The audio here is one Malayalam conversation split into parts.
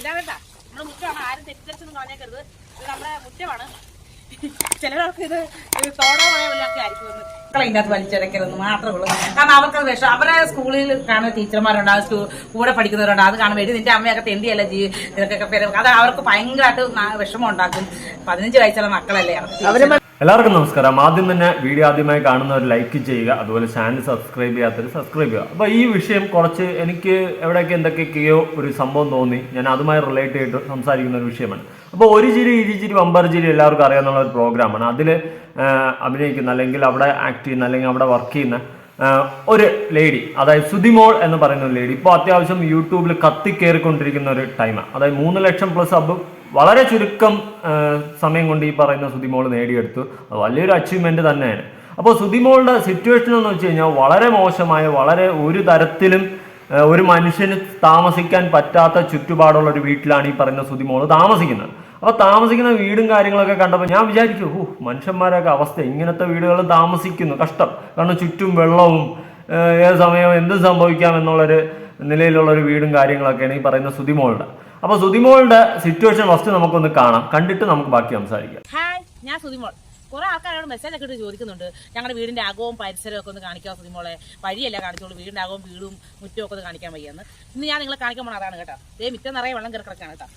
ഇതാകട്ടാ നമ്മുടെ മുറ്റമാണ് ആരും തെറ്റിദ്ധരിച്ചൊന്നും കളഞ്ഞേക്കരുത് ഇത് നമ്മുടെ മുറ്റമാണ് ചിലർക്ക് തോടോ വലിച്ചിടക്കരുതെന്ന് മാത്രമേ ഉള്ളൂ. കാരണം അവർക്ക് വിഷം അവരെ സ്കൂളിൽ കാണുന്ന ടീച്ചർമാരുണ്ട് ആ സ്കൂ- കൂടെ പഠിക്കുന്നവരുണ്ട്. അത് കാണുമ്പോൾ നിന്റെ അമ്മയൊക്കെ തെണ്ടിയല്ല ജീ ഇതൊക്കെ പേര്. അത് അവർക്ക് ഭയങ്കരമായിട്ട് വിഷമം ഉണ്ടാക്കും. പതിനഞ്ച് വയസ്സുള്ള മക്കളല്ലേ അവർക്ക്. എല്ലാവർക്കും നമസ്കാരം. ആദ്യം തന്നെ വീഡിയോ ആദ്യമായി കാണുന്നവർ ലൈക്ക് ചെയ്യുക അതുപോലെ ചാനൽ സബ്സ്ക്രൈബ് ചെയ്യാത്തവർ സബ്സ്ക്രൈബ് ചെയ്യുക. അപ്പോൾ ഈ വിഷയം കുറച്ച് എനിക്ക് എവിടെയൊക്കെ എന്തൊക്കെയൊക്കെയോ ഒരു സംഭവം തോന്നി. ഞാൻ അതുമായി റിലേറ്റ് ചെയ്തിട്ട് സംസാരിക്കുന്ന ഒരു വിഷയമാണ്. അപ്പോൾ ഒരു ചിരി ഇരു ചിരി വമ്പർ ചിരി എല്ലാവർക്കും അറിയാവുന്ന ഒരു പ്രോഗ്രാമാണ് അതിൽ അഭിനയിക്കുന്ന അല്ലെങ്കിൽ അവിടെ ആക്ട് ചെയ്യുന്ന അല്ലെങ്കിൽ അവിടെ വർക്ക് ചെയ്യുന്ന ഒരു ലേഡി അതായത് സുതിമോൾ എന്ന് പറയുന്ന ഒരു ലേഡി ഇപ്പോൾ അത്യാവശ്യം യൂട്യൂബിൽ കത്തിക്കേറിക്കൊണ്ടിരിക്കുന്ന ഒരു ടൈമാണ് അതായത് മൂന്ന് ലക്ഷം പ്ലസ് സബ് വളരെ ചുരുക്കം സമയം കൊണ്ട് ഈ പറയുന്ന സുതിമോൾ നേടിയെടുത്തു. വലിയൊരു അച്ചീവ്മെന്റ് തന്നെയാണ്. അപ്പോൾ സുതിമോളുടെ സിറ്റുവേഷൻ എന്ന് വെച്ച് കഴിഞ്ഞാൽ വളരെ മോശമായ വളരെ ഒരു തരത്തിലും ഒരു മനുഷ്യന് താമസിക്കാൻ പറ്റാത്ത ചുറ്റുപാടുള്ള ഒരു വീട്ടിലാണ് ഈ പറയുന്ന സുതിമോൾ താമസിക്കുന്നത്. അപ്പോൾ താമസിക്കുന്ന വീടും കാര്യങ്ങളൊക്കെ കണ്ടപ്പോൾ ഞാൻ വിചാരിച്ചു ഓ മനുഷ്യന്മാരൊക്കെ അവസ്ഥ ഇങ്ങനത്തെ വീടുകളിൽ താമസിക്കുന്നു കഷ്ടം. കാരണം ചുറ്റും വെള്ളവും ഏത് സമയവും എന്ത് സംഭവിക്കാം എന്നുള്ളൊരു നിലയിലുള്ള ഒരു വീടും കാര്യങ്ങളൊക്കെയാണ് ഈ പറയുന്ന സുതിമോളുടെ. അപ്പോൾ സുതിമോളുടെ സിറ്റുവേഷൻ ഫസ്റ്റ് നമുക്കൊന്ന് കാണാം. കണ്ടിട്ട് നമുക്ക് ബാക്കി സംസാരിക്കാം. ഞാൻ സുതിമോൾ. കുറെ ആൾക്കാരോട് മെസ്സേജ് ഒക്കെ ഇട്ട് ചോദിക്കുന്നുണ്ട്. ഞങ്ങളുടെ വീടിന്റെ അകവും പരിസരവും ഒക്കെ ഒന്ന് കാണിക്കാൻ സുതിമോളെ? വഴിയല്ല കാണിച്ചോളൂ. വീടിന്റെ അകവും വീടും മുറ്റവും ഒക്കെ ഒന്ന് കാണിക്കാൻ വയ്യാന്ന്. ഇന്ന് ഞാൻ നിങ്ങളെ കാണിക്കാൻ പോണ അതാണ് കേട്ടോ. ദേ മിറ്റം നിറയെ വെള്ളം കിടക്കാണ് കേട്ടോ.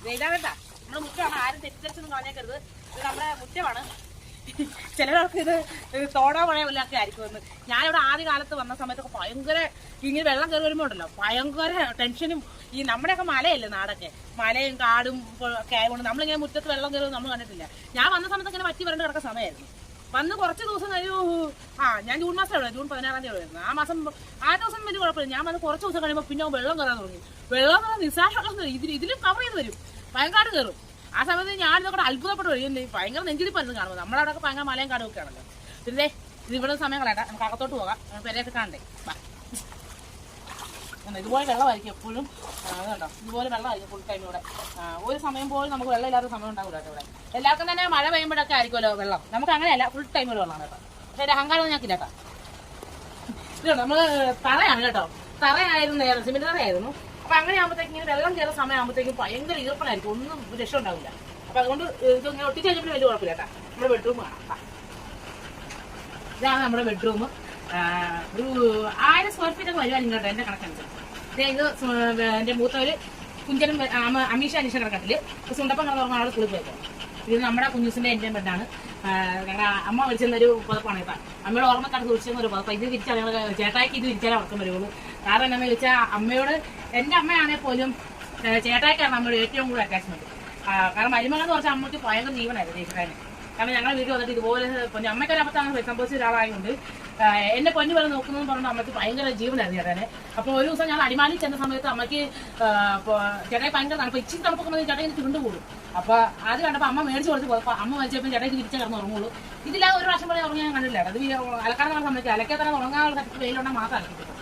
ഇതാണ് ഇതാ കേട്ടാ. നമ്മുടെ മുറ്റമാണ്. ആരും തെറ്റിദ്ധരിച്ചൊന്നും കളഞ്ഞേക്കരുത് ഇത് നമ്മുടെ മുറ്റമാണ്. ചിലർക്ക് ഇത് തോടോ മഴയോ ആയിരിക്കും എന്ന്. ഞാനിവിടെ ആദ്യ കാലത്ത് വന്ന സമയത്തൊക്കെ ഭയങ്കര ഇങ്ങനെ വെള്ളം കയറി വരുമ്പോൾ ഉണ്ടല്ലോ ഭയങ്കര ടെൻഷനും. ഈ നമ്മുടെയൊക്കെ മലയല്ലേ നാടൊക്കെ. മലയും കാടും ഒക്കെ ആയതുകൊണ്ട് നമ്മളിങ്ങനെ മുറ്റത്ത് വെള്ളം കയറുന്നത് നമ്മൾ കണ്ടിട്ടില്ല. ഞാൻ വന്ന സമയത്ത് ഇങ്ങനെ പറ്റി വരേണ്ട കിടക്കുന്ന സമയമായിരുന്നു. വന്ന് കുറച്ച് ദിവസം കഴിഞ്ഞു ആ ഞാൻ ജൂൺ മാസം എവിടെ ജൂൺ പതിനാറാം തീയതി വരുന്നത് ആ മാസം ആ ദിവസം വലിയ കുഴപ്പമില്ല. ഞാൻ വന്ന് കുറച്ച് ദിവസം കഴിയുമ്പോൾ പിന്നെ വെള്ളം കയറാൻ തുടങ്ങി. വെള്ളം നിസ്സാരം ഇതിൽ ഇതിലും കവർ ചെയ്ത് വരും. ഭയങ്കര കയറും. ആ സമയത്ത് ഞാൻ ഇതൊക്കെ അത്ഭുതപ്പെട്ടു. ഈ ഭയങ്കര നെഞ്ചിരിപ്പായിരുന്നു കാണുന്നത് നമ്മളവിടെ ഭയങ്കര മലയും കാടും ഒക്കെ ആണല്ലോ. പിന്നെ ഇത് ഇവിടെ സമയം കളയട്ടെ. നമുക്ക് അകത്തോട്ട് പോകാം. പെരയൊക്കെ കാണണ്ടേ? ഇതുപോലെ വെള്ളമായിരിക്കും എപ്പോഴും. കേട്ടോ ഇതുപോലെ വെള്ളമായിരിക്കും ഫുൾ ടൈം ഇവിടെ. ഒരു സമയം പോലും നമുക്ക് വെള്ളം ഇല്ലാത്ത സമയം ഉണ്ടാവില്ല കേട്ടോ ഇവിടെ. എല്ലാവർക്കും തന്നെ മഴ പെയ്യുമ്പോഴൊക്കെ ആയിരിക്കുമല്ലോ വെള്ളം. നമുക്ക് അങ്ങനെയല്ല ഫുൾ ടൈം വെള്ളമാണ് കേട്ടോ. പക്ഷേ ഒരു അഹങ്കാരം ഞങ്ങൾക്കില്ല കേട്ടോ ഇത് നമ്മൾ തറയാണ് കേട്ടോ. തറയായിരുന്നു സിമെന്റ് തറയായിരുന്നു. അപ്പൊ അങ്ങനെ ആകുമ്പോഴത്തേക്ക് ഇങ്ങനെ വെള്ളം കയറുന്ന സമയമാകുമ്പോഴത്തേക്കും ഭയങ്കര ഈർപ്പനായിരിക്കും. ഒന്നും രക്ഷ ഉണ്ടാവില്ല അപ്പൊ അതുകൊണ്ട് ഇത് ഇങ്ങനെ ഒട്ടിച്ച് കഴിഞ്ഞപ്പോൾ വലിയ കുഴപ്പമില്ല കേട്ടോ. നമ്മുടെ ബെഡ്റൂം കാണാം. ഇതാണ് നമ്മുടെ ബെഡ്റൂം ഒരു ആയിരം സ്ക്വയർ ഫീറ്റ് ഒക്കെ വരുവാനും കേട്ടോ എന്റെ കണക്കനുസരിച്ച്. ഇത് എന്റെ മൂത്തവര് കുഞ്ചനും അമീഷ അനീഷ കണക്കത്തിൽ സുണ്ടപ്പം കിടന്ന ആൾ കുളിപ്പ് വെക്കും ഇത് നമ്മുടെ കുഞ്ഞുസിന്റെ എന്റെ ബെഡാണ്. ഞങ്ങളുടെ അമ്മ ഒരു പുതപ്പാണ് കേട്ടോ. അമ്മയുടെ ഓർമ്മക്കാട് സൂക്ഷിച്ചിരുന്ന ഒരു പുതപ്പ്. ഇത് ഞങ്ങൾ ചേട്ടായിക്ക് ഇത് വിരിച്ചാലേ ഉറക്കം വരുള്ളൂ കാരണം എന്താണെന്ന് ചോദിച്ചാൽ അമ്മയോട് എന്റെ അമ്മയാണെങ്കിൽ പോലും ചേട്ടായിക്കാണ് അമ്മയോട് ഏറ്റവും കൂടുതൽ അറ്റാച്ച്മെന്റ് കാരണം മരുമകൾ എന്ന് പറഞ്ഞാൽ അമ്മയ്ക്ക് ഭയങ്കര ജീവനായിരുന്നു ചേട്ടായി കാരണം ഞങ്ങൾ വീട്ടിൽ വന്നിട്ട് ഇതുപോലെ പൊന്നു അമ്മയ്ക്ക് സംഭവിച്ച ഒരാളായതുകൊണ്ട് എന്നെ പൊന്നു പോലെ നോക്കുന്നതെന്ന് പറഞ്ഞാൽ അമ്മയ്ക്ക് ഭയങ്കര ജീവനായിരുന്നു ചേട്ടനെ അപ്പോൾ ഒരു ദിവസം ഞങ്ങൾ അടിമാലി ചെന്ന സമയത്ത് അമ്മയ്ക്ക് ചേട്ടായി ഭയങ്കര തണുപ്പ് ഇച്ചിരി തണുപ്പൊക്കെ വന്ന് ചേട്ടായി ചുണ്ടുകൂടും ചുരുണ്ട് അപ്പൊ അത് കണ്ടപ്പോൾ അമ്മ മേടിച്ച് കൊടുത്ത് പോയപ്പോൾ അമ്മ മേടിച്ചപ്പോൾ ചേട്ടായി തിരിച്ചു കിടന്ന് ഉറങ്ങുള്ളൂ. ഇതിലാ ഒരു പ്രാവശ്യം പോലെ ഉറങ്ങി ഞാൻ കണ്ടില്ല അത് അലക്കാൻ സമയത്ത് അലക്കാൻ തന്നെ ഉറങ്ങാനുള്ള വെയിലുണ്ടെങ്കിൽ മാത്രം അലക്കിട്ടു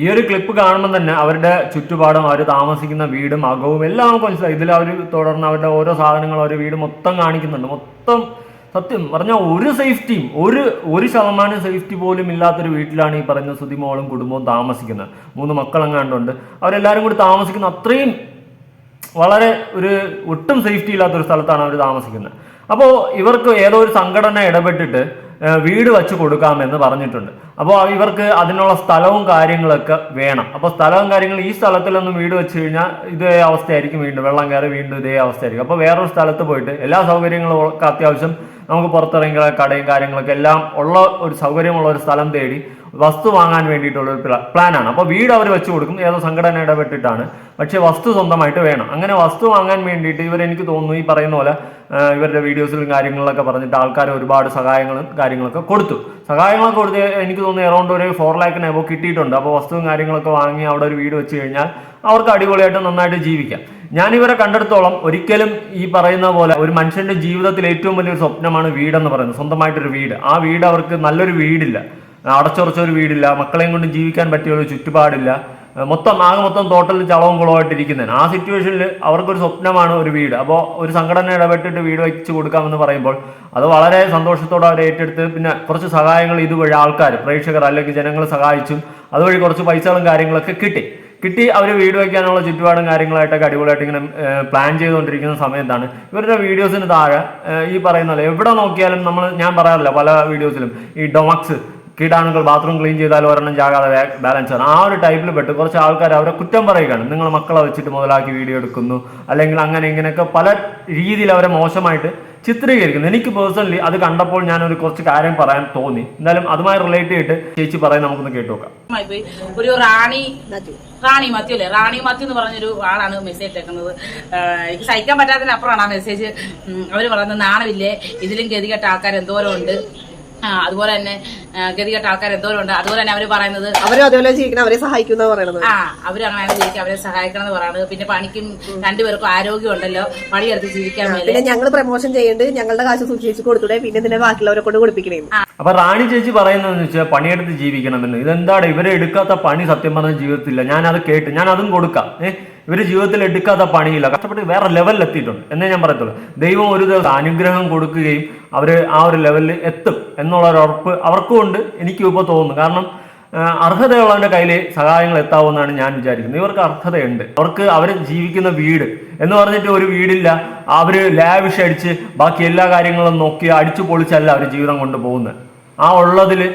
ഈ ഒരു ക്ലിപ്പ് കാണുമ്പോൾ തന്നെ അവരുടെ ചുറ്റുപാടും അവർ താമസിക്കുന്ന വീടും അകവും എല്ലാം നമുക്ക് മനസ്സിലായി. ഇതിൽ അവർ തുടർന്ന് അവരുടെ ഓരോ സാധനങ്ങളും അവർ വീട് മൊത്തം കാണിക്കുന്നുണ്ട്. മൊത്തം സത്യം പറഞ്ഞാൽ ഒരു സേഫ്റ്റിയും ഒരു ഒരു ശതമാനം സേഫ്റ്റി പോലും ഇല്ലാത്തൊരു വീട്ടിലാണ് ഈ പറയുന്ന സുതിമോളും കുടുംബവും താമസിക്കുന്നത്. മൂന്ന് മക്കളെങ്ങാണ്ടുണ്ട് അവരെല്ലാവരും കൂടി താമസിക്കുന്ന അത്രയും വളരെ ഒരു ഒട്ടും സേഫ്റ്റി ഇല്ലാത്തൊരു സ്ഥലത്താണ് അവർ താമസിക്കുന്നത്. അപ്പോൾ ഇവർക്ക് ഏതോ ഒരു സംഘടന ഇടപെട്ടിട്ട് വീട് വച്ച് കൊടുക്കാമെന്ന് പറഞ്ഞിട്ടുണ്ട്. അപ്പോൾ ഇവർക്ക് അതിനുള്ള സ്ഥലവും കാര്യങ്ങളൊക്കെ വേണം. അപ്പോൾ സ്ഥലവും കാര്യങ്ങൾ ഈ സ്ഥലത്തിലൊന്നും വീട് വെച്ച് കഴിഞ്ഞാൽ ഇതേ അവസ്ഥയായിരിക്കും വീണ്ടും. വെള്ളം കയറി വീണ്ടും ഇതേ അവസ്ഥയായിരിക്കും. അപ്പോൾ വേറൊരു സ്ഥലത്ത് പോയിട്ട് എല്ലാ സൗകര്യങ്ങളും അത്യാവശ്യം നമുക്ക് പുറത്തിറങ്ങിയ കടയും കാര്യങ്ങളൊക്കെ എല്ലാം ഉള്ള ഒരു സൗകര്യമുള്ള ഒരു സ്ഥലം തേടി വസ്തു വാങ്ങാൻ വേണ്ടിയിട്ടുള്ള ഒരു പ്ലാ- പ്ലാനാണ്. അപ്പോൾ വീട് അവർ വെച്ചു കൊടുക്കും ഏതോ സംഘടന ഇടപെട്ടിട്ടാണ്. പക്ഷേ വസ്തു സ്വന്തമായിട്ട് വേണം. അങ്ങനെ വസ്തു വാങ്ങാൻ വേണ്ടിയിട്ട് ഇവർ എനിക്ക് തോന്നുന്നു ഈ പറയുന്ന പോലെ ഇവരുടെ വീഡിയോസിലും കാര്യങ്ങളിലൊക്കെ പറഞ്ഞിട്ട് ആൾക്കാർ ഒരുപാട് സഹായങ്ങളും കാര്യങ്ങളൊക്കെ കൊടുത്തു. സഹായങ്ങളൊക്കെ കൊടുത്ത് എനിക്ക് തോന്നുന്നു എറൗണ്ട് ഒരു ഫോർ ലാക്കിന് എബോ കിട്ടിയിട്ടുണ്ട്. അപ്പോൾ വസ്തുവും കാര്യങ്ങളൊക്കെ വാങ്ങി അവിടെ ഒരു വീട് വെച്ച് കഴിഞ്ഞാൽ അവർക്ക് അടിപൊളിയായിട്ട് നന്നായിട്ട് ജീവിക്കാം. ഞാനിവരെ കണ്ടെടുത്തോളം ഒരിക്കലും ഈ പറയുന്ന പോലെ ഒരു മനുഷ്യന്റെ ജീവിതത്തിൽ ഏറ്റവും വലിയൊരു സ്വപ്നമാണ് വീടെന്ന് പറയുന്നത്. സ്വന്തമായിട്ടൊരു വീട്. ആ വീട് അവർക്ക് നല്ലൊരു വീടില്ല. അടച്ചുറച്ച ഒരു വീടില്ല മക്കളെയും കൊണ്ട് ജീവിക്കാൻ പറ്റിയ ഒരു ചുറ്റുപാടില്ല. മൊത്തം ആകെ മൊത്തം ടോട്ടൽ ചളവും കുളമായിട്ടിരിക്കുന്നതാണ് ആ സിറ്റുവേഷനിൽ അവർക്കൊരു സ്വപ്നമാണ് ഒരു വീട്. അപ്പോൾ ഒരു സംഘടന ഇടപെട്ടിട്ട് വീട് വെച്ച് കൊടുക്കാമെന്ന് പറയുമ്പോൾ അത് വളരെ സന്തോഷത്തോടെ അവർ ഏറ്റെടുത്ത് പിന്നെ കുറച്ച് സഹായങ്ങൾ ഇതുവഴി ആൾക്കാർ പ്രേക്ഷകർ അല്ലെങ്കിൽ ജനങ്ങൾ സഹായിച്ചും അതുവഴി കുറച്ച് പൈസകളും കാര്യങ്ങളൊക്കെ കിട്ടി. കിട്ടി അവർ വീട് വയ്ക്കാനുള്ള ചുറ്റുപാടും കാര്യങ്ങളായിട്ടൊക്കെ അടിപൊളിയായിട്ട് ഇങ്ങനെ പ്ലാൻ ചെയ്തുകൊണ്ടിരിക്കുന്ന സമയത്താണ് ഇവരുടെ വീഡിയോസിന് താഴെ ഈ പറയുന്ന എവിടെ നോക്കിയാലും നമ്മൾ ഞാൻ പറയാറില്ല പല വീഡിയോസിലും ഈ ഡൊമക്സ് കീടാണുക്കൾ ബാത്റൂം ക്ലീൻ ചെയ്താൽ ഒരെണ്ണം ചാകാതെ ബാലൻസ് ആണ്. ആ ഒരു ടൈപ്പിൽ പെട്ട്. കുറച്ച് ആൾക്കാർ അവരെ കുറ്റം പറയുകയാണ്. നിങ്ങൾ മക്കളെ വെച്ചിട്ട് മുതലാക്കി വീഡിയോ എടുക്കുന്നു. അല്ലെങ്കിൽ അങ്ങനെ ഇങ്ങനെയൊക്കെ പല രീതിയിൽ അവരെ മോശമായിട്ട് ചിത്രീകരിക്കുന്നു. എനിക്ക് പേഴ്സണലി അത് കണ്ടപ്പോൾ ഞാൻ ഒരു കുറച്ച് കാര്യം പറയാൻ തോന്നി. എന്തായാലും അതുമായി റിലേറ്റ് ചെയ്തിട്ട് ചേച്ചി പറയാൻ നമുക്കൊന്ന് കേട്ടു നോക്കാം. ഒരു റാണി റാണി മത്യു അല്ലേ? റാണി മത്യു എന്ന് പറഞ്ഞൊരു ആളാണ് മെസ്സേജ് ഇട്ടേക്കുന്നത്. എനിക്ക് സഹിക്കാൻ പറ്റാത്തതിനപ്പുറമാണ് ആ മെസ്സേജ് അവർ പറയുന്നത് നാണമില്ലേ? ഇതിലും ഗതികെട്ട ആൾക്കാർ എന്തോരം ഉണ്ട് അതുപോലെ തന്നെ ഗതികെട്ട ആൾക്കാർ എന്തോരം ഉണ്ട് അതുപോലെ തന്നെ അവർ പറയുന്നത് അവരും അതേപോലെ ജീവിക്കണം അവരെ സഹായിക്കുന്ന പറയുന്നത് ആ അവർ അങ്ങനെയാണ് ജീവിക്കുക അവരെ സഹായിക്കണം എന്ന് പറയുന്നത് പിന്നെ പണിക്കും രണ്ടുപേർക്കും ആരോഗ്യം ഉണ്ടല്ലോ പണിയെടുത്ത് ജീവിക്കാൻ പിന്നെ ഞങ്ങൾ പ്രൊമോഷൻ ചെയ്യേണ്ടത് ഞങ്ങളുടെ കാശ് സൂക്ഷിച്ച് കൊടുത്തൂടെ പിന്നെ ഇതിനെ ബാക്കിയുള്ളവരെ കൊണ്ട് കൊടുപ്പിക്കണേ അപ്പൊ റാണി ചേച്ചി പറയുന്നതെന്ന് വെച്ചാൽ പണിയെടുത്ത് ജീവിക്കണമെന്ന്. ഇതെന്താണ് ഇവരെ എടുക്കാത്ത പണി സത്യം പറഞ്ഞ ജീവിതത്തില്ല. ഞാൻ അത് കേട്ട് ഞാൻ അതും കൊടുക്കാം ഏഹ് ഇവർ ജീവിതത്തിൽ എടുക്കാത്ത പണിയില്ല. കഷ്ടപ്പെട്ട് വേറെ ലെവലിൽ എത്തിയിട്ടുണ്ട്. എന്നേ ഞാൻ പറയത്തുള്ളൂ. ദൈവം ഒരു ദിവസം അനുഗ്രഹം കൊടുക്കുകയും അവർ ആ ഒരു ലെവലിൽ എത്തും എന്നുള്ള ഒരു ഉറപ്പ് അവർക്കും ഉണ്ട്. എനിക്കും ഇപ്പോൾ തോന്നുന്നു. കാരണം അർഹതയുള്ളവന്റെ കയ്യിൽ സഹായങ്ങൾ എത്താവുമെന്നാണ് ഞാൻ വിചാരിക്കുന്നത്. ഇവർക്ക് അർഹതയുണ്ട്. അവർക്ക് അവർ ജീവിക്കുന്ന വീട് എന്ന് പറഞ്ഞിട്ട് ഒരു വീടില്ല. അവർ ലാവിഷ് അടിച്ച് ബാക്കി എല്ലാ കാര്യങ്ങളും നോക്കി അടിച്ചു പൊളിച്ചല്ല അവർ ജീവിതം കൊണ്ട് പോകുന്നത്. ആ ഉള്ളതിൽ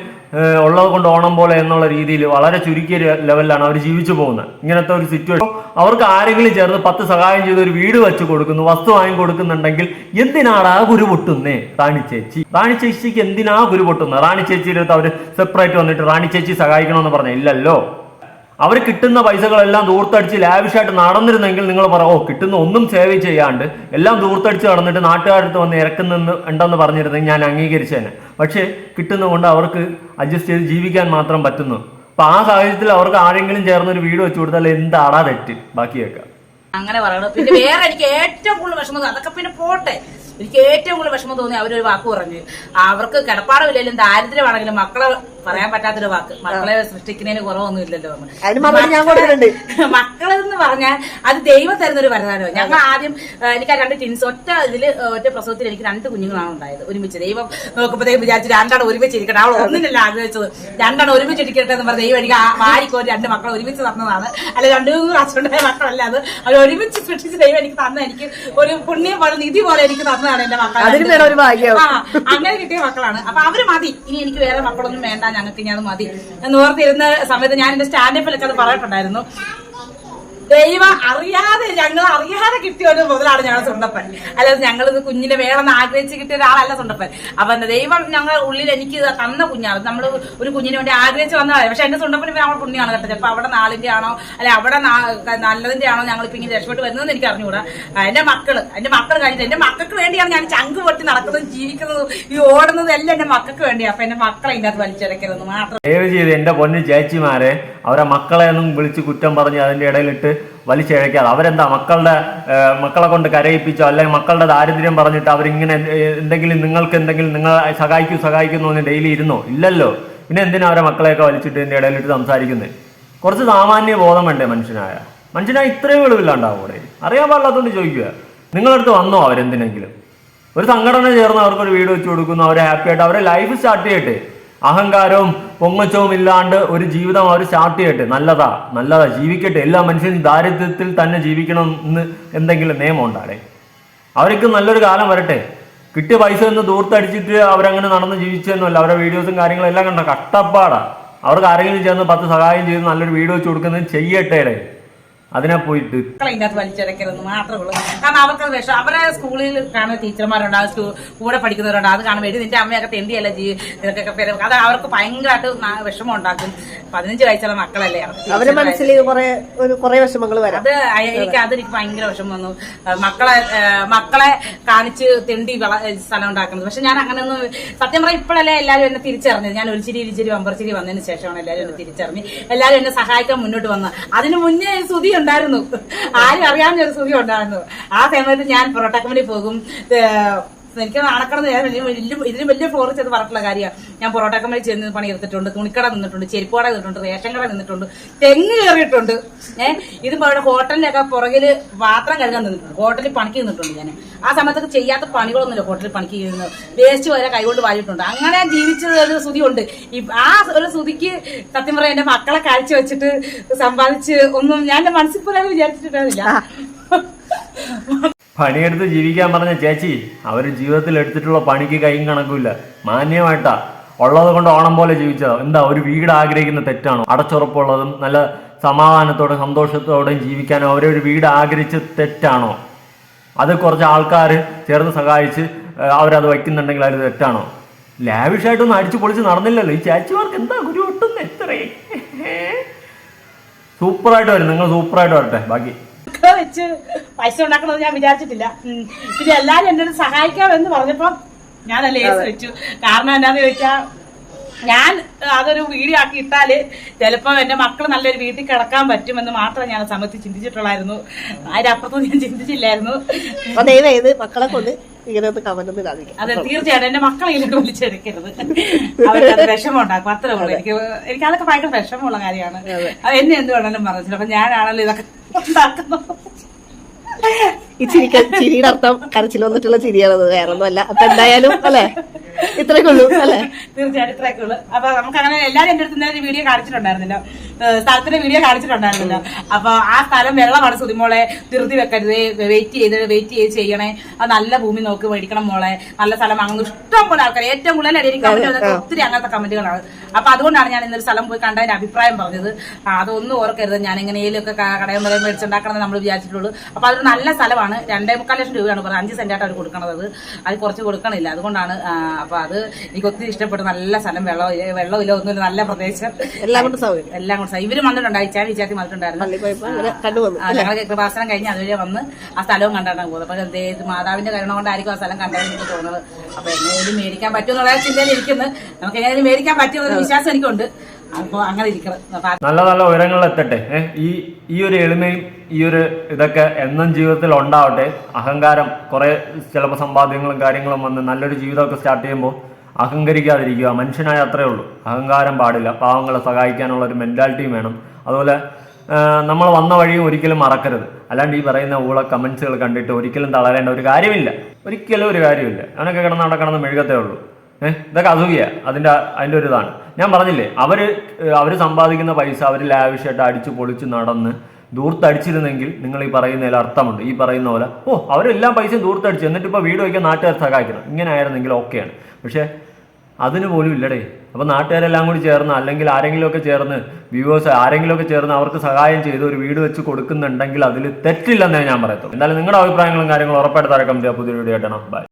ഉള്ളത് കൊണ്ട് ഓണം പോലെ എന്നുള്ള രീതിയിൽ വളരെ ചുരുക്കിയ ലെവലിലാണ് അവർ ജീവിച്ചു പോകുന്നത്. ഇങ്ങനത്തെ ഒരു സിറ്റുവേഷൻ അവർക്ക് ആരെങ്കിലും ചേർന്ന് പത്ത് സഹായം ചെയ്ത് ഒരു വീട് വെച്ച് കൊടുക്കുന്നു വസ്തു വാങ്ങി കൊടുക്കുന്നുണ്ടെങ്കിൽ എന്തിനാണ് ആ കുരു പൊട്ടുന്നേ? റാണി ചേച്ചി. റാണി ചേച്ചിക്ക് എന്തിനാ കുരു പൊട്ടുന്നത്? റാണി ചേച്ചിയുടെ അടുത്ത് അവർ സെപ്പറേറ്റ് വന്നിട്ട് റാണി ചേച്ചി സഹായിക്കണമെന്ന് പറഞ്ഞ ഇല്ലല്ലോ. അവർ കിട്ടുന്ന പൈസകളെല്ലാം ദൂർത്തടിച്ച് ലാവിഷായിട്ട് നടന്നിരുന്നെങ്കിൽ നിങ്ങൾ പറ ഓ കിട്ടുന്ന ഒന്നും സേവ് ചെയ്യാണ്ട് എല്ലാം ദൂർത്തടിച്ച് നടന്നിട്ട് നാട്ടുകാരടുത്ത് വന്ന് ഇറക്കുന്നെന്ന് ഉണ്ടെന്ന് പറഞ്ഞിരുന്നെങ്കിൽ ഞാൻ അംഗീകരിച്ചേനെ. പക്ഷേ കിട്ടുന്ന കൊണ്ട് അവർക്ക് അഡ്ജസ്റ്റ് ചെയ്ത് ജീവിക്കാൻ മാത്രം പറ്റുന്നു. അപ്പൊ ആ സാഹചര്യത്തിൽ അവർക്ക് ആരെങ്കിലും ചേർന്ന് ഒരു വീട് വെച്ചു കൊടുത്താൽ എന്താടാ തെറ്റ്? ബാക്കിയൊക്കെ അങ്ങനെ പറയണം. പിന്നെ വേറെ എനിക്ക് ഏറ്റവും കൂടുതൽ വിഷമം അതൊക്കെ പിന്നെ പോട്ടെ. എനിക്ക് ഏറ്റവും കൂടുതൽ വിഷമം തോന്നി അവരൊരു വാക്ക് പറഞ്ഞു. അവർക്ക് കിടപ്പാടമില്ലെങ്കിലും ദാരിദ്ര്യമാണെങ്കിലും മക്കളെ പറയാൻ പറ്റാത്തൊരു വാക്ക്. മക്കളെ സൃഷ്ടിക്കുന്നതിന് കുറവൊന്നും ഇല്ലല്ലോ മക്കളെന്ന് പറഞ്ഞാൽ അത് ദൈവം തരുന്ന ഒരു വരദാനമാണ്. ഞങ്ങൾ ആദ്യം എനിക്ക് ആ രണ്ട് ടിൻസ് ഒറ്റ ഇതിൽ ഒറ്റ പ്രസവത്തിൽ എനിക്ക് രണ്ട് കുഞ്ഞുങ്ങളാണ് ഉണ്ടായത്. ഒരുമിച്ച് ദൈവം നോക്കുമ്പോഴത്തേക്കും വിചാരിച്ചു രണ്ടാണ് ഒരുമിച്ച് ഇരിക്കട്ടെ. അവൾ ഒന്നിനല്ല ആഗ്രഹിച്ചത്. രണ്ടാണ് ഒരുമിച്ച് ഇരിക്കട്ടെ എന്ന് പറഞ്ഞ ദൈവം എനിക്ക് വാരിക്കോ രണ്ട് മക്കളെ ഒരുമിച്ച് തന്നതാണ്. അല്ല രണ്ട് മൂന്ന് പ്രാവശ്യമുണ്ടായ മക്കളല്ല അത്. അവർ ഒരുമിച്ച് സൃഷ്ടിച്ച് ദൈവം എനിക്ക് തന്ന എനിക്ക് ഒരു പുണ്യം പോലെ നിധി പോലെ എനിക്ക് തന്നതാണ് എന്റെ മക്കൾ അതിന് വേണം ഒരു ഭാഗ്യം അങ്ങനെ കിട്ടിയ മക്കളാണ്. അപ്പൊ അവർ മതി. ഇനി എനിക്ക് വേറെ മക്കളൊന്നും വേണ്ട ഞങ്ങൾക്ക് ഇനി അത് മതി. എന്ന് ഓർത്തിരുന്ന സമയത്ത് ഞാൻ എന്റെ സ്റ്റാൻഡപ്പിലൊക്കെ അത് പറഞ്ഞിട്ടുണ്ടായിരുന്നു. ദൈവം അറിയാതെ ഞങ്ങൾ അറിയാതെ കിട്ടിയ ഒരു മുതലാണ് ഞങ്ങൾ സുണ്ടപ്പൻ അല്ലാതെ ഞങ്ങൾ ഇത് കുഞ്ഞിനെ വേണമെന്ന് ആഗ്രഹിച്ച് കിട്ടിയ ഒരാളല്ല സുണ്ടപ്പൻ അപ്പൊ എന്താ ദൈവം ഞങ്ങൾ ഉള്ളിൽ എനിക്ക് തന്ന കുഞ്ഞാണ്. നമ്മൾ ഒരു കുഞ്ഞിന് വേണ്ടി ആഗ്രഹിച്ച് വന്നതാണ് പക്ഷെ എന്റെ സുണ്ടപ്പന് നമ്മുടെ പുണ്യമാണ് കേട്ടോ. ചിലപ്പോൾ അവിടെ നാളിന്റെ ആണോ അല്ലെ അവിടെ നല്ലതിന്റെ ആണോ ഞങ്ങൾ ഇപ്പൊ ഇങ്ങനെ രക്ഷപ്പെട്ട് വരുന്നതെന്ന് എനിക്ക് അറിഞ്ഞുകൂടാ. എന്റെ മക്കൾ എന്റെ മക്കൾ കഴിഞ്ഞിട്ട് എന്റെ മക്കൾക്ക് വേണ്ടിയാണ് ഞാൻ ചങ്ക് പൊട്ടി നടക്കുന്നതും ജീവിക്കുന്നതും ഈ ഓടുന്നതും എല്ലാം എന്റെ മക്കൾക്ക് വേണ്ടിയാണ് അപ്പൊ എന്റെ മക്കളെ ഇതിനകത്ത് വലിച്ചെടുക്കരുത് മാത്രം. ചെയ്ത് എന്റെ പൊന്നു ചേച്ചിമാരെ അവരെ മക്കളെ ഒന്നും വിളിച്ച് കുറ്റം പറഞ്ഞ് അതിന്റെ ഇടയിലിട്ട് വലിച്ചിഴക്കാതെ അവരെന്താ മക്കളുടെ മക്കളെ കൊണ്ട് കരയിപ്പിച്ചോ അല്ലെങ്കിൽ മക്കളുടെ ദാരിദ്ര്യം പറഞ്ഞിട്ട് അവരിങ്ങനെ എന്തെങ്കിലും നിങ്ങൾക്ക് എന്തെങ്കിലും നിങ്ങൾ സഹായിക്കൂ സഹായിക്കുന്നു എന്ന് ഡെയിലി ഇരുന്നോ? ഇല്ലല്ലോ. പിന്നെ എന്തിനാ അവരെ മക്കളെയൊക്കെ വലിച്ചിട്ട് ഇതിന്റെ ഇടയിലിട്ട് സംസാരിക്കുന്നത് കുറച്ച് സാമാന്യ ബോധം വേണ്ടേ മനുഷ്യനായ? മനുഷ്യനായ ഇത്രയും വെളിവില്ലാണ്ടാവും അവിടെ. അറിയാൻ പാടില്ലാത്തതുകൊണ്ട് ചോദിക്കുക നിങ്ങളടുത്ത് വന്നോ അവരെന്തിനെങ്കിലും? ഒരു സംഘടന ചേർന്ന് അവർക്കൊരു വീട് വെച്ച് കൊടുക്കുന്നു അവരെ ഹാപ്പി ആയിട്ട് അവരെ ലൈഫ് സ്റ്റാർട്ട് ചെയ്യട്ടെ. അഹങ്കാരവും പൊങ്ങച്ചവും ഇല്ലാണ്ട് ഒരു ജീവിതം അവർ സ്റ്റാർട്ട് ചെയ്യട്ടെ. നല്ലതാ നല്ലതാ ജീവിക്കട്ടെ. എല്ലാ മനുഷ്യനും ദാരിദ്ര്യത്തിൽ തന്നെ ജീവിക്കണം എന്ന് എന്തെങ്കിലും നിയമം ഉണ്ടാടേ അവർക്ക് നല്ലൊരു കാലം വരട്ടെ. കിട്ടിയ പൈസ ഒന്ന് ദൂർത്തടിച്ചിട്ട് അവരങ്ങനെ നടന്ന് ജീവിച്ചതെന്നല്ല അവരുടെ വീഡിയോസും കാര്യങ്ങളും എല്ലാം കണ്ട കഷ്ടപ്പാടാ. അവർക്ക് ആരെങ്കിലും ചേർന്ന് പത്ത് സഹായം ചെയ്ത് നല്ലൊരു വീഡിയോ വെച്ച് കൊടുക്കുന്നത് ചെയ്യട്ടെ അതിനെ പോയിട്ട് അതിനകത്ത് വലിച്ചെടുക്കരുതെന്ന് മാത്രമേ ഉള്ളൂ. കാരണം അവർക്ക് വിഷം അവരെ സ്കൂളിൽ കാണുന്ന ടീച്ചർമാരുണ്ട് ആ കൂടെ പഠിക്കുന്നവരുണ്ട്. അത് കാണുമ്പോൾ എഴുതി നിന്റെ അമ്മയൊക്കെ തെണ്ടിയല്ല ജീ നിനക്കൊക്കെ പേര് അത് അവർക്ക് ഭയങ്കരമായിട്ട് വിഷമം ഉണ്ടാക്കും പതിനഞ്ച് വയസ്സുള്ള മക്കളല്ലേ അവരെ മനസ്സിൽ കുറെ വിഷമങ്ങൾ വരാം. അത് എനിക്ക് അതെനിക്ക് ഭയങ്കര വിഷമം വന്നു. മക്കളെ മക്കളെ കാണിച്ച് തെണ്ടി വള സ്ഥലം ഉണ്ടാക്കുന്നത്. പക്ഷെ ഞാൻ അങ്ങനെയൊന്നും സത്യം പറയാം ഇപ്പോഴല്ലേ എല്ലാവരും എന്നെ തിരിച്ചറിഞ്ഞത്. ഞാൻ ഒലിച്ചിരി ഇരിച്ചിരി വമ്പർച്ചിരി വന്നതിന് ശേഷമാണ് എല്ലാവരും എന്നെ തിരിച്ചറിഞ്ഞ് എല്ലാവരും എന്നെ സഹായിക്കാൻ മുന്നോട്ട് വന്നത്. അതിന് മുന്നേ സുതി ഉണ്ടായിരുന്നു. ആരും അറിയാവുന്ന ഒരു സുഖി ഉണ്ടായിരുന്നു ആ സമയത്ത് ഞാൻ പൊറോട്ട കമ്പനി പോകും. എനിക്ക് നടക്കണത് ഞാൻ വലിയ വലിയ ഇതിന് വലിയ ഫ്ലോറിൽ ചെന്ന് പറഞ്ഞിട്ടുള്ള കാര്യമാണ്. ഞാൻ പൊറോട്ടക്കം വഴി ചെന്ന് പണിയെടുത്തിട്ടുണ്ട് തുണിക്കട നിന്നിട്ടുണ്ട് ചെരുപ്പ് കട നിന്നിട്ടുണ്ട് റേഷൻ കട നിന്നിട്ടുണ്ട് തെങ്ങ് കയറിയിട്ടുണ്ട്. ഏഹ് ഇത് ഇവിടെ ഹോട്ടലിലൊക്കെ പുറകിൽ പാത്രം കഴുകാൻ നിന്നിട്ടുണ്ട്. ഹോട്ടലിൽ പണിക്ക് നിന്നിട്ടുണ്ട് ഞാൻ. ആ സമയത്തൊക്കെ ചെയ്യാത്ത പണികളൊന്നുമില്ല ഹോട്ടലിൽ പണിക്ക് ചെയ്യുന്നത് വേസ്റ്റ് വരെ കൈകൊണ്ട് വാരിയിട്ടുണ്ട്. അങ്ങനെ ജീവിച്ചത് ഒരു സ്തുതി ഉണ്ട് ഈ- ആ ഒരു സ്തുതിക്ക് സത്യം പറയാം എന്റെ മക്കളെ കാഴ്ച വെച്ചിട്ട് സമ്പാദിച്ച് ഒന്നും ഞാൻ എന്റെ മനസ്സിൽ പോലും വിചാരിച്ചിട്ടുണ്ടാവില്ല പണിയെടുത്ത് ജീവിക്കാൻ പറഞ്ഞ ചേച്ചി അവർ ജീവിതത്തിൽ എടുത്തിട്ടുള്ള പണിക്ക് കൈയും കണക്കുമില്ല. മാന്യമായിട്ടാ. ഉള്ളത് കൊണ്ട് ഓണം പോലെ ജീവിച്ചതോ. എന്താ ഒരു വീട് ആഗ്രഹിക്കുന്ന തെറ്റാണോ? അടച്ചുറപ്പുള്ളതും നല്ല സമാധാനത്തോടെ സന്തോഷത്തോടെയും ജീവിക്കാനോ അവരെ ഒരു വീട് ആഗ്രഹിച്ച തെറ്റാണോ? അത് കുറച്ച് ആൾക്കാർ ചേർന്ന് സഹായിച്ച് അവരത് വയ്ക്കുന്നുണ്ടെങ്കിൽ അത് തെറ്റാണോ? ലാവിഷായിട്ടൊന്നും അടിച്ചു പൊളിച്ച് നടന്നില്ലല്ലോ. ഈ ചേച്ചിമാർക്ക് എന്താ ഗുരു ഒട്ടും എത്രേ സൂപ്പറായിട്ട് വരും. നിങ്ങൾ സൂപ്പറായിട്ട് വരട്ടെ. ബാക്കി ഒക്കെ വെച്ച് പൈസ ഉണ്ടാക്കണമെന്ന് ഞാൻ വിചാരിച്ചിട്ടില്ല. പിന്നെ എല്ലാരും എന്നോട് സഹായിക്കാമെന്ന് പറഞ്ഞപ്പോ ഞാൻ ലേസ് വെച്ചു. കാരണം എന്താന്ന് ചോദിച്ചാ ഞാൻ അതൊരു വീഡിയോ ആക്കി ഇട്ടാൽ ചിലപ്പോ എന്റെ മക്കൾ നല്ലൊരു വീട്ടിൽ കിടക്കാൻ പറ്റുമെന്ന് മാത്രം ഞാൻ സമയത്ത് ചിന്തിച്ചിട്ടുള്ളായിരുന്നു. അതിനപ്പുറത്തും ഞാൻ ചിന്തിച്ചില്ലായിരുന്നു. മക്കളെ കൊണ്ട് കമന്റ് അതെ തീർച്ചയായിട്ടും. എന്റെ മക്കളെ ഇതിലോട്ട് വിളിച്ചെടുക്കരുത്. അവർക്ക് അത് വിഷമം ഉണ്ടാക്കും അത്രേ ഉള്ളൂ. എനിക്ക് എനിക്ക് അതൊക്കെ ഭയങ്കര വിഷമമുള്ള കാര്യമാണ്. അത്. എന്നെ എന്ത് വേണമെങ്കിലും പറഞ്ഞു അപ്പൊ ഞാനാണല്ലോ ഇതൊക്കെ ഉണ്ടാക്കുന്നത് ഈ ചിരി ചിരിയുടെ അർത്ഥം കരച്ചിൽ വന്നിട്ടുള്ള ചിരിയാണത് വേറെ ഒന്നുമല്ല അപ്പൊ എന്തായാലും അല്ലെ? ഇത്രയൊക്കെ ഉള്ളൂ അല്ലെ? തീർച്ചയായിട്ടും ഇത്രയൊക്കെ ഉള്ളു. അപ്പൊ നമുക്ക് അങ്ങനെ എല്ലാരും എന്റെ അടുത്ത് വീഡിയോ കാണിച്ചിട്ടുണ്ടായിരുന്നല്ലോ. സ്ഥലത്തിന്റെ വീഡിയോ കാണിച്ചിട്ടുണ്ടായിരുന്നല്ലോ. അപ്പൊ ആ സ്ഥലം വെള്ളമാണ് സുതിമോളെ ധൃതി വെക്കരുത്. വെയിറ്റ് ചെയ്ത് വെയിറ്റ് ചെയ്ത് ചെയ്യണേ. അത് നല്ല ഭൂമി നോക്കി മേടിക്കണം മോളെ. നല്ല സ്ഥലം വാങ്ങുന്നു. ഇഷ്ടം പോലെ ആൾക്കാർ ഏറ്റവും കൂടുതൽ എനിക്ക് കമന്റ് വന്നത് ഒത്തിരി അങ്ങനത്തെ കമന്റുകളാണ്. അപ്പൊ അതുകൊണ്ടാണ് ഞാൻ ഇന്നൊരു സ്ഥലം പോയി കണ്ടതിന്റെ അഭിപ്രായം പറഞ്ഞത്. അതൊന്നും ഓർക്കരുത്. ഞാൻ എങ്ങനെയും ഒക്കെ കടയം വരെ മേടിച്ചുണ്ടാക്കണം നമ്മൾ വിചാരിച്ചിട്ടുള്ളൂ. അപ്പൊ അതൊരു നല്ല സ്ഥലമാണ്. രണ്ടേ മുക്കാൽ ലക്ഷം രൂപയാണ് പറഞ്ഞത്. അഞ്ച് സെന്റായിട്ട് അവർ കൊടുക്കണത് അത്. കുറച്ച് കൊടുക്കണില്ല. അതുകൊണ്ടാണ് അപ്പൊ അത് എനിക്ക് ഒത്തിരി ഇഷ്ടപ്പെട്ടു. നല്ല സ്ഥലം. വെള്ളം വെള്ളമില്ല. ഒന്നുമില്ല. നല്ല പ്രദേശം. എല്ലാം കൊണ്ട് സൗകര്യം. എല്ലാം കൂടെ സ- ഇവർ വന്നിട്ടുണ്ട്. അയച്ചാൽ വിചാരിച്ച് വന്നിട്ടുണ്ടായിരുന്നു. ഞങ്ങൾ കൃപാസനം കഴിഞ്ഞ് അതുവരെ വന്ന് ആ സ്ഥലവും കണ്ടാണ് പോകുന്നത്. അപ്പൊ എന്തേ മാതാവിന്റെ കരുണ കൊണ്ടായിരിക്കും ആ സ്ഥലം കണ്ടതെന്ന് എനിക്ക് തോന്നുന്നത്. അപ്പൊ എങ്ങനെയും മേടിക്കാൻ പറ്റുമെന്നുള്ള ചിന്തയിൽ ഇരിക്കുന്നു. നമുക്ക് എങ്ങനെയും മേടിക്കാൻ പറ്റുമെന്നൊരു വിശ്വാസം എനിക്കുണ്ട്. അപ്പൊ അങ്ങനെ ഇരിക്കണം. നല്ല നല്ല ഉയരങ്ങളിൽ എത്തട്ടെ. ഈ ഈ ഒരു എളിമയും ഈ ഒരു ഇതൊക്കെ എന്നും ജീവിതത്തിൽ ഉണ്ടാവട്ടെ. അഹങ്കാരം കുറെ ചിലപ്പോൾ സമ്പാദ്യങ്ങളും കാര്യങ്ങളും വന്ന് നല്ലൊരു ജീവിതമൊക്കെ സ്റ്റാർട്ട് ചെയ്യുമ്പോൾ അഹങ്കരിക്കാതിരിക്കുക. മനുഷ്യനായ അത്രേ ഉള്ളൂ. അഹങ്കാരം പാടില്ല. പാവങ്ങളെ സഹായിക്കാനുള്ള ഒരു മെന്റാലിറ്റിയും വേണം. അതുപോലെ നമ്മൾ വന്ന വഴിയും ഒരിക്കലും മറക്കരുത്. അല്ലാണ്ട് ഈ പറയുന്ന ഊള കമൻസുകൾ കണ്ടിട്ട് ഒരിക്കലും തളരേണ്ട ഒരു കാര്യമില്ല. ഒരിക്കലും ഒരു കാര്യമില്ല. അവനൊക്കെ കിടന്ന് അവിടെ കിടന്ന് മെഴുകത്തേ ഉള്ളൂ. ഏഹ് ഇതൊക്കെ അസൂയ അതിന്റെ അതിന്റെ ഒരു ഇതാണ്. ഞാൻ പറഞ്ഞില്ലേ അവർ അവർ സമ്പാദിക്കുന്ന പൈസ അവർ ലാവിഷായിട്ട് അടിച്ച് പൊളിച്ച് നടന്ന് ദൂർത്തടിച്ചിരുന്നെങ്കിൽ നിങ്ങൾ ഈ പറയുന്നതിൽ അർത്ഥമുണ്ട്. ഈ പറയുന്ന പോലെ ഓ അവരെല്ലാം പൈസയും ദൂർത്തടിച്ചു എന്നിട്ട് ഇപ്പോൾ വീട് വയ്ക്കാൻ നാട്ടുകാർ സഹായിക്കണം. ഇങ്ങനെ ആയിരുന്നെങ്കിൽ ഓക്കെയാണ്. പക്ഷേ അതിന് പോലും ഇല്ലടേ. അപ്പോൾ നാട്ടുകാരെല്ലാം കൂടി ചേർന്ന് അല്ലെങ്കിൽ ആരെങ്കിലുമൊക്കെ ചേർന്ന് വ്യൂവേഴ്സ് ആരെങ്കിലുമൊക്കെ ചേർന്ന് അവർക്ക് സഹായം ചെയ്ത് ഒരു വീട് വെച്ച് കൊടുക്കുന്നുണ്ടെങ്കിൽ അതിൽ തെറ്റില്ലെന്നേ ഞാൻ പറയത്തുള്ളൂ. എന്തായാലും നിങ്ങളുടെ അഭിപ്രായങ്ങളും കാര്യങ്ങളും ഉറപ്പായിട്ട് തരക്കം പുതിയ വീഡിയോ ആയിട്ടാണ് ബൈ